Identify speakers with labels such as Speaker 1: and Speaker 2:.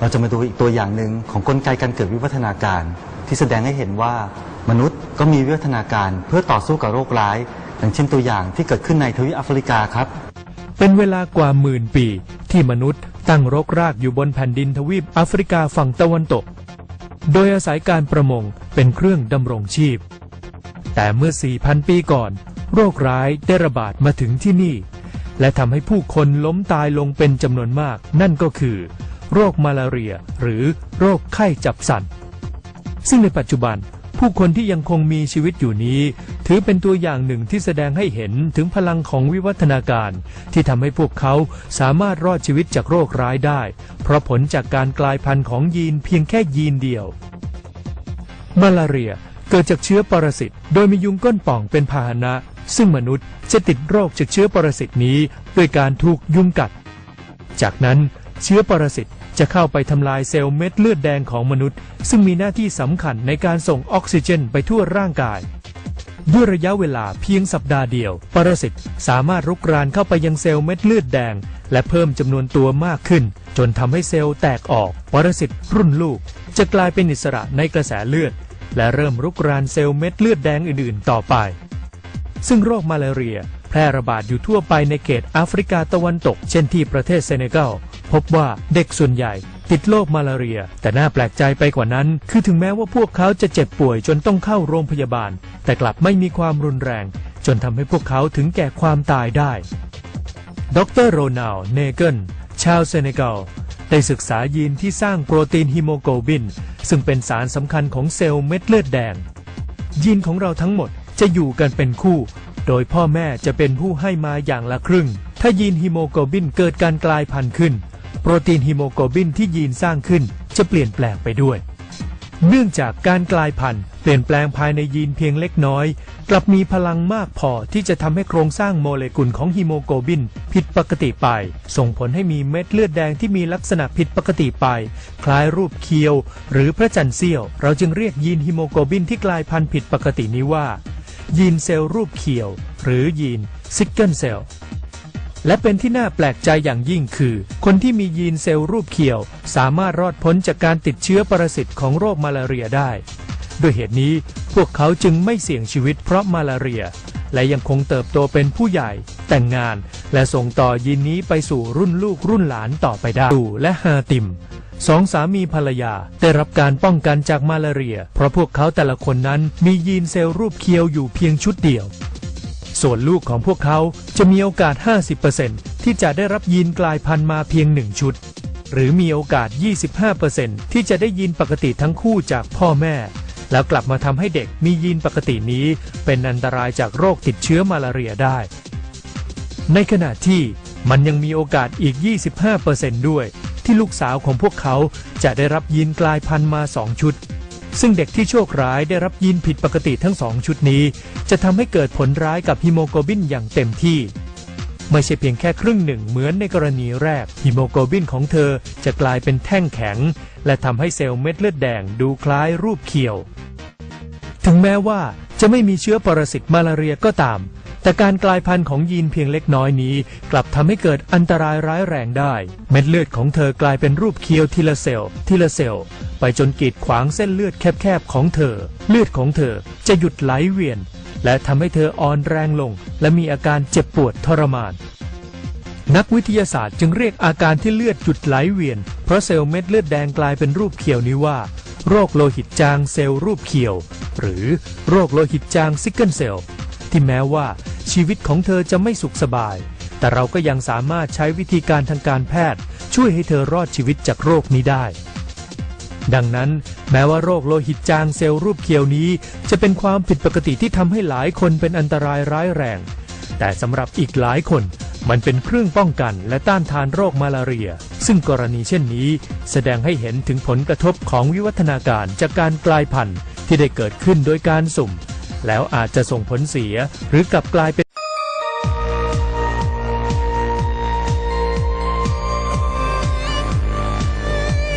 Speaker 1: เราจะมาดูอีกตัวอย่างหนึ่งของกลไกการเกิดวิวัฒนาการ ที่แสดงให้เห็นว่ามนุษย์ก็มีวิวัฒนาการเพื่อต่อสู้กับโรคร้าย อย่างเช่นตัวอย่างที่เกิดขึ้นในทวีปแอฟริกาครับ
Speaker 2: เป็นเวลากว่าหมื่นปี ที่มนุษย์ตั้งรกรากอยู่บนแผ่นดินทวีปแอฟริกาฝั่งตะวันตก โดยอาศัยการประมงเป็นเครื่องดำรงชีพ แต่เมื่อ 4,000 ปีก่อน โรคร้ายได้ระบาดมาถึงที่นี่ และทำให้ผู้คนล้มตายลงเป็นจำนวนมาก นั่นก็คือ โรคมาลาเรีย หรือโรคไข้จับสันซึ่งในปัจจุบันผู้คนที่ยังคงมีชีวิตอยู่นี้ ถือเป็นตัวอย่างหนึ่งที่แสดงให้เห็นถึงพลังของวิวัฒนาการ ที่ทำให้พวกเขาสามารถรอดชีวิตจากโรคร้ายได้ เพราะผลจากการกลายพันธุ์ของยีนเพียงแค่ยีนเดียว มาลาเรียเกิดจากเชื้อปรสิตโดยมียุงก้นป่องเป็นพาหนะ ซึ่งมนุษย์จะติดโรคจากเชื้อปรสิตนี้ ด้วยการถูกยุงกัด จากนั้นเชื้อปรสิต จะเข้าไปทำลายเซลล์เม็ดเลือดแดงของมนุษย์ ซึ่งมีหน้าที่สำคัญในการส่งออกซิเจนไปทั่วร่างกาย ด้วยระยะเวลาเพียงสัปดาห์เดียว ปรสิตสามารถรุกรานเข้าไปยังเซลล์เม็ดเลือดแดง และเพิ่มจำนวนตัวมากขึ้น จนทำให้เซลล์แตกออก ปรสิตรุ่นลูก จะกลายเป็นอิสระในกระแสเลือด และเริ่มรุกรานเซลล์เม็ดเลือดแดงอื่นๆ ต่อไป ซึ่งโรคมาลาเรียแพร่ระบาดอยู่ทั่วไปในเขตแอฟริกาตะวันตก เช่นที่ประเทศเซเนกัล พบว่าเด็กส่วนใหญ่ ติดโรคมาลาเรีย แต่น่าแปลกใจไปกว่านั้น คือถึงแม้ว่าพวกเขาจะเจ็บป่วยจนต้องเข้าโรงพยาบาล แต่กลับไม่มีความรุนแรง จนทำให้พวกเขาถึงแก่ความตายได้ ดรโรนัลเนเกิลชาวเซเนกัลได้ศึกษายีนที่สร้างโปรตีนฮีโมโกลบิน ซึ่งเป็นสารสำคัญของเซลล์เม็ดเลือดแดง ยีนของเราทั้งหมดจะอยู่กันเป็นคู่ โดยพ่อแม่จะเป็นผู้ให้มาอย่างละครึ่ง ถ้ายีนฮีโมโกลบินเกิดการกลายพันธุ์ขึ้น โปรตีนฮีโมโกลบินที่ยีนสร้างขึ้นจะเปลี่ยนแปลงไปด้วย เนื่องจากการกลายพันธุ์เปลี่ยนแปลงภายในยีนเพียงเล็กน้อย กลับมีพลังมากพอที่จะทำให้โครงสร้างโมเลกุลของฮีโมโกลบินผิดปกติไป ส่งผลให้มีเม็ดเลือดแดงที่มีลักษณะผิดปกติไป คล้ายรูปเคียว หรือพระจันทร์เสี้ยว เราจึงเรียกยีนฮีโมโกลบินที่กลายพันธุ์ผิดปกตินี้ว่ายีนเซลล์รูปเขียว หรือยีนซิกเกิลเซลล์ และเป็นที่น่าแปลกใจอย่างยิ่งคือ คนที่มียีนเซลล์รูปเขียว สามารถรอดพ้นจากการติดเชื้อปรสิตของโรคมาลาเรียได้ ด้วยเหตุนี้พวกเขาจึงไม่เสี่ยงชีวิตเพราะมาลาเรีย และยังคงเติบโตเป็นผู้ใหญ่ แต่งงาน และส่งต่อยีนนี้ไปสู่รุ่นลูกรุ่นหลานต่อไปได้ดูและฮาติมสองสามีภรรยาได้รับการป้องกันจากมาลาเรีย เพราะพวกเขาแต่ละคนนั้นมียีนเซลล์รูปเคียวอยู่เพียงชุดเดียว ส่วนลูกของพวกเขาจะมีโอกาส 50%ที่จะได้รับยีนกลายพันธุ์มาเพียงหนึ่งชุด หรือมีโอกาส 25%ที่จะได้ยีนปกติทั้งคู่จากพ่อแม่ แล้วกลับมาทำให้เด็กมียีนปกตินี้ เป็นอันตรายจากโรคติดเชื้อมาลาเรียได้ ในขณะที่มันยังมีโอกาสอีก 25%ด้วย ที่ลูกสาวของพวกเขาจะได้รับยีนกลายพันธุ์มา 2 ชุด ซึ่งเด็กที่โชคร้ายได้รับยีนผิดปกติทั้งสองชุดนี้ จะทำให้เกิดผลร้ายกับฮิโมโกลบินอย่างเต็มที่ ไม่ใช่เพียงแค่ครึ่งหนึ่งเหมือนในกรณีแรกฮิโมโกลบินของเธอจะกลายเป็นแท่งแข็ง และทำให้เซลล์เม็ดเลือดแดงดูคล้ายรูปเขียว ถึงแม้ว่าจะไม่มีเชื้อปรสิตมาลาเรียก็ตาม แต่การกลายพันธุ์ของยีนเพียงเล็กน้อยนี้ กลับทำให้เกิดอันตรายร้ายแรงได้ เม็ดเลือดของเธอกลายเป็นรูปเคียวทีละเซลล์ทีละเซลล์ไปจนกีดขวางเส้นเลือดแคบๆของเธอ เลือดของเธอจะหยุดไหลเวียน และทำให้เธออ่อนแรงลง และมีอาการเจ็บปวดทรมาน นักวิทยาศาสตร์จึงเรียกอาการที่เลือดหยุดไหลเวียน เพราะเซลล์เม็ดเลือดแดงกลายเป็นรูปเขียวนี้ว่า โรคโลหิตจางเซลล์รูปเขียว หรือโรคโลหิตจางซิกเกิลเซลล์ที่แม้ว่า ชีวิตของเธอจะไม่สุขสบาย แต่เราก็ยังสามารถใช้วิธีการทางการแพทย์ ช่วยให้เธอรอดชีวิตจากโรคนี้ได้ ดังนั้นแม้ว่าโรคโลหิตจางเซลล์รูปเขียวนี้ จะเป็นความผิดปกติที่ทำให้หลายคนเป็นอันตรายร้ายแรง แต่สำหรับอีกหลายคนมันเป็นเครื่องป้องกันและต้านทานโรคมาลาเรีย ซึ่งกรณีเช่นนี้ แสดงให้เห็นถึงผลกระทบของวิวัฒนาการจากการกลายพันธุ์ที่ได้เกิดขึ้นโดยการสุ่ม แล้วอาจจะส่งผลเสีย หรือกลับกลายเป็น